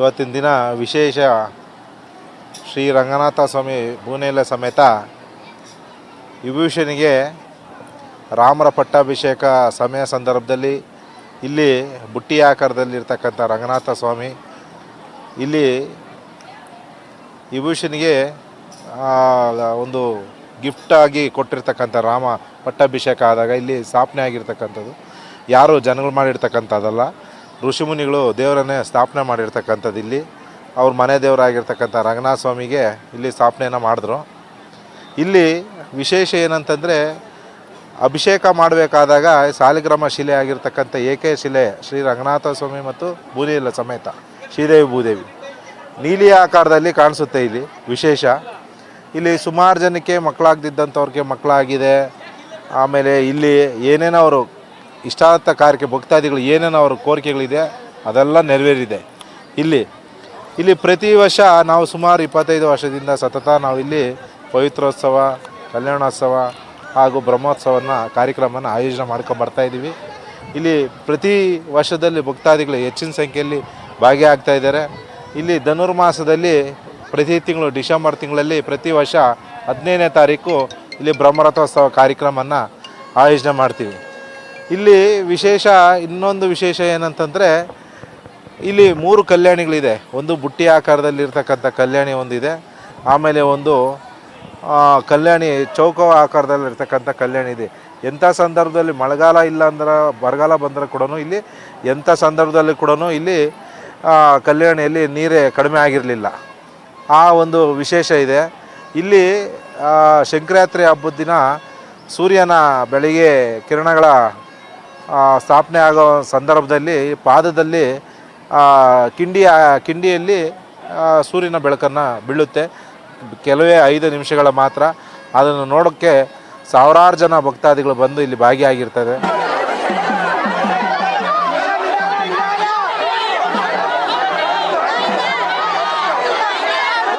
ಇವತ್ತಿನ ದಿನ ವಿಶೇಷ ಶ್ರೀ ರಂಗನಾಥ ಸ್ವಾಮಿ ಭೂನೇಲ ಸಮೇತ ವಿಭೂಷಣಿಗೆ ರಾಮರ ಪಟ್ಟಾಭಿಷೇಕ ಸಮಯ ಸಂದರ್ಭದಲ್ಲಿ ಇಲ್ಲಿ ಬುಟ್ಟಿ ಆಕಾರದಲ್ಲಿರ್ತಕ್ಕಂಥ ರಂಗನಾಥ ಸ್ವಾಮಿ ಇಲ್ಲಿ ವಿಭೂಷಣಿಗೆ ಒಂದು ಗಿಫ್ಟಾಗಿ ಕೊಟ್ಟಿರ್ತಕ್ಕಂಥ ರಾಮ ಪಟ್ಟಾಭಿಷೇಕ ಆದಾಗ ಇಲ್ಲಿ ಸ್ಥಾಪನೆ ಆಗಿರ್ತಕ್ಕಂಥದ್ದು. ಯಾರು ಜನಗಳು ಮಾಡಿರ್ತಕ್ಕಂಥದ್ದಲ್ಲ. ಋಷಿಮುನಿಗಳು ದೇವರನ್ನೇ ಸ್ಥಾಪನೆ ಮಾಡಿರ್ತಕ್ಕಂಥದ್ದು ಇಲ್ಲಿ. ಅವ್ರ ಮನೆ ದೇವರಾಗಿರ್ತಕ್ಕಂಥ ರಂಗನಾಥ ಸ್ವಾಮಿಗೆ ಇಲ್ಲಿ ಸ್ಥಾಪನೆಯನ್ನು ಮಾಡಿದ್ರು. ಇಲ್ಲಿ ವಿಶೇಷ ಏನಂತಂದರೆ, ಅಭಿಷೇಕ ಮಾಡಬೇಕಾದಾಗ ಸಾಲಿಗ್ರಾಮ ಶಿಲೆ ಆಗಿರ್ತಕ್ಕಂಥ ಏಕೆ ಶಿಲೆ ಶ್ರೀ ರಂಗನಾಥ ಸ್ವಾಮಿ ಮತ್ತು ಭೂದೇವಿಲ ಸಮೇತ, ಶ್ರೀದೇವಿ ಭೂದೇವಿ. ನೀಲಿ ಆಕಾರದಲ್ಲಿ ಕಾಣಿಸುತ್ತೆ ಇಲ್ಲಿ, ವಿಶೇಷ. ಇಲ್ಲಿ ಸುಮಾರು ಜನಕ್ಕೆ ಮಕ್ಕಳಾಗದಿದ್ದಂಥವ್ರಿಗೆ ಮಕ್ಕಳಾಗಿದೆ. ಆಮೇಲೆ ಇಲ್ಲಿ ಏನೇನೋ ಅವರು ಇಷ್ಟಾರ್ಥ ಕಾರ್ಯಕ್ಕೆ ಭಕ್ತಾದಿಗಳು ಏನೇನು ಅವರ ಕೋರಿಕೆಗಳಿದೆ, ಅದೆಲ್ಲ ನೆರವೇರಿದೆ. ಇಲ್ಲಿ ಇಲ್ಲಿ ಪ್ರತಿ ವರ್ಷ ನಾವು ಸುಮಾರು ಇಪ್ಪತ್ತೈದು ವರ್ಷದಿಂದ ಸತತ ನಾವು ಇಲ್ಲಿ ಪವಿತ್ರೋತ್ಸವ, ಕಲ್ಯಾಣೋತ್ಸವ ಹಾಗೂ ಬ್ರಹ್ಮೋತ್ಸವನ ಕಾರ್ಯಕ್ರಮನ ಆಯೋಜನೆ ಮಾಡ್ಕೊಂಡು ಬರ್ತಾಯಿದ್ದೀವಿ ಇಲ್ಲಿ ಪ್ರತಿ ವರ್ಷದಲ್ಲಿ ಭಕ್ತಾದಿಗಳು ಹೆಚ್ಚಿನ ಸಂಖ್ಯೆಯಲ್ಲಿ ಭಾಗಿಯಾಗ್ತಾ ಇದ್ದಾರೆ. ಇಲ್ಲಿ ಧನುರ್ಮಾಸದಲ್ಲಿ ಪ್ರತಿ ತಿಂಗಳು, ಡಿಸೆಂಬರ್ ತಿಂಗಳಲ್ಲಿ ಪ್ರತಿ ವರ್ಷ ಹದಿನೈದನೇ ತಾರೀಕು ಇಲ್ಲಿ ಬ್ರಹ್ಮರಥೋತ್ಸವ ಕಾರ್ಯಕ್ರಮವನ್ನು ಆಯೋಜನೆ ಮಾಡ್ತೀವಿ. ಇಲ್ಲಿ ವಿಶೇಷ ಇನ್ನೊಂದು ವಿಶೇಷ ಏನಂತಂದರೆ, ಇಲ್ಲಿ ಮೂರು ಕಲ್ಯಾಣಿಗಳಿದೆ. ಒಂದು ಬುಟ್ಟಿ ಆಕಾರದಲ್ಲಿರ್ತಕ್ಕಂಥ ಕಲ್ಯಾಣಿ ಒಂದಿದೆ. ಆಮೇಲೆ ಒಂದು ಕಲ್ಯಾಣಿ ಚೌಕ ಆಕಾರದಲ್ಲಿರ್ತಕ್ಕಂಥ ಕಲ್ಯಾಣಿ ಇದೆ. ಎಂಥ ಸಂದರ್ಭದಲ್ಲಿ ಮಳೆಗಾಲ ಇಲ್ಲ ಅಂದ್ರೆ ಬರಗಾಲ ಬಂದರೆ ಕೂಡ ಇಲ್ಲಿ, ಎಂಥ ಸಂದರ್ಭದಲ್ಲಿ ಕೂಡ ಇಲ್ಲಿ ಕಲ್ಯಾಣಿಯಲ್ಲಿ ನೀರೇ ಕಡಿಮೆ ಆಗಿರಲಿಲ್ಲ. ಆ ಒಂದು ವಿಶೇಷ ಇದೆ. ಇಲ್ಲಿ ಸಂಕ್ರಾಂತಿ ಹಬ್ಬದ ದಿನ ಸೂರ್ಯನ ಬೆಳಿಗ್ಗೆ ಕಿರಣಗಳ ಸ್ಥಾಪನೆ ಆಗೋ ಸಂದರ್ಭದಲ್ಲಿ ಪಾದದಲ್ಲಿ ಕಿಂಡಿ ಕಿಂಡಿಯಲ್ಲಿ ಸೂರ್ಯನ ಬೆಳಕನ್ನು ಬೀಳುತ್ತೆ. ಕೆಲವೇ ಐದು ನಿಮಿಷಗಳ ಮಾತ್ರ. ಅದನ್ನು ನೋಡೋಕ್ಕೆ ಸಾವಿರಾರು ಜನ ಭಕ್ತಾದಿಗಳು ಬಂದು ಇಲ್ಲಿ ಭಾಗಿಯಾಗಿರ್ತಾರೆ.